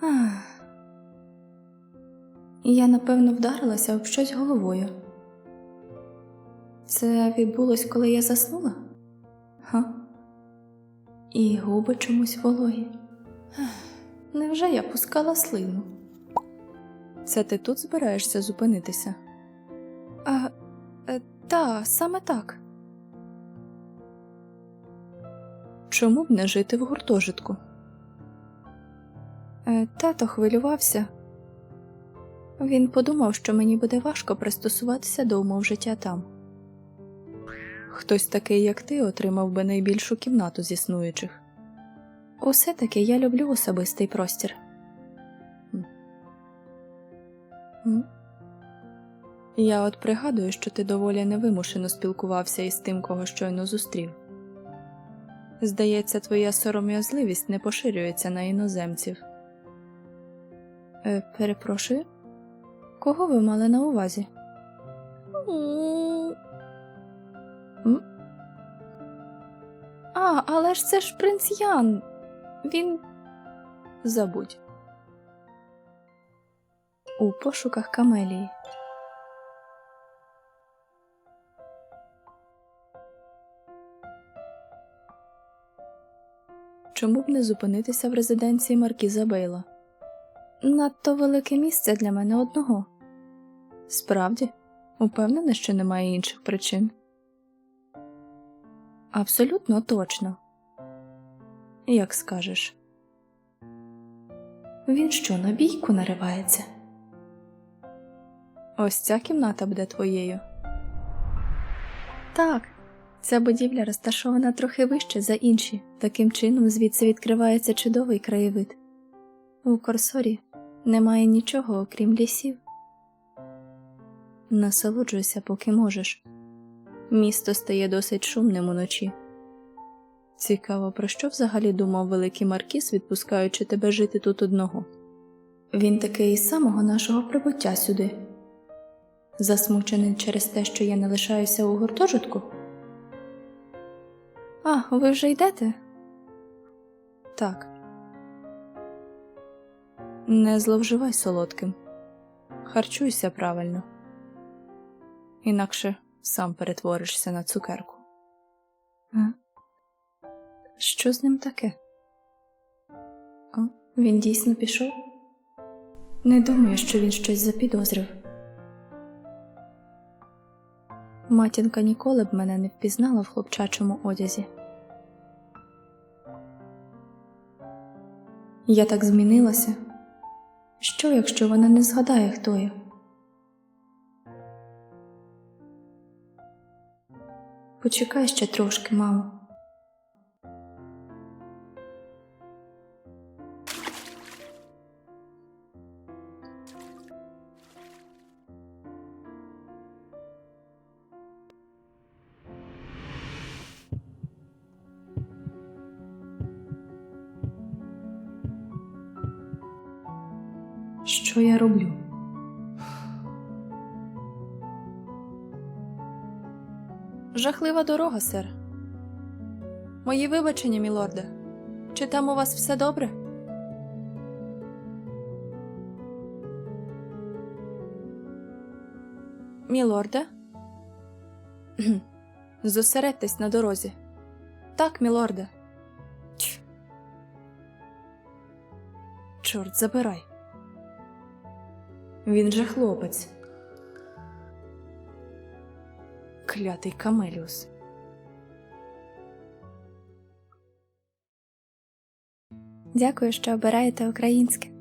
Ах. Я напевно вдарилася об щось головою. Це відбулось, коли я заснула? Га? І губи чомусь вологі. Невже я пускала слину? Це ти тут збираєшся зупинитися? А, е, та, саме так. Чому б не жити в гуртожитку? Е, тато хвилювався. Він подумав, що мені буде важко пристосуватися до умов життя там. Хтось такий, як ти, отримав би найбільшу кімнату з існуючих. Усе таки я люблю особистий простір. Я от пригадую, що ти доволі невимушено спілкувався із тим, кого щойно зустрів. Здається, твоя сором'язливість не поширюється на іноземців. Е, перепрошую, кого ви мали на увазі? М? А, але ж це ж принц Ян. Він. Забудь. У пошуках камелії. Чому б не зупинитися в резиденції Маркіза Бейла? Надто велике місце для мене одного. Справді, упевнена, що немає інших причин. Абсолютно точно. Як скажеш. Він що, на бійку наривається? Ось ця кімната буде твоєю. Так, ця будівля розташована трохи вище за інші, таким чином звідси відкривається чудовий краєвид. У Корсорі немає нічого, окрім лісів. Насолоджуйся, поки можеш. Місто стає досить шумним уночі. Цікаво, про що взагалі думав великий Маркіс, відпускаючи тебе жити тут одного. Він такий з самого нашого прибуття сюди. Засмучений через те, що я не лишаюся у гуртожитку. А, ви вже йдете? Так. Не зловживай солодким. Харчуйся правильно. Інакше сам перетворишся на цукерку. А? Що з ним таке? О, він дійсно пішов? Не думаю, що він щось запідозрив. Матінка ніколи б мене не впізнала в хлопчачому одязі. Я так змінилася. Що, якщо вона не згадає, хто я? Почекай ще трошки, мамо. Що я роблю? Жахлива дорога, сер. Мої вибачення, мілорде. Чи там у вас все добре? Мілорде? Зосередьтесь на дорозі. Так, мілорде. Чорт, забирай. Він же хлопець. Клятий Камеліус. Дякую, що обираєте українське.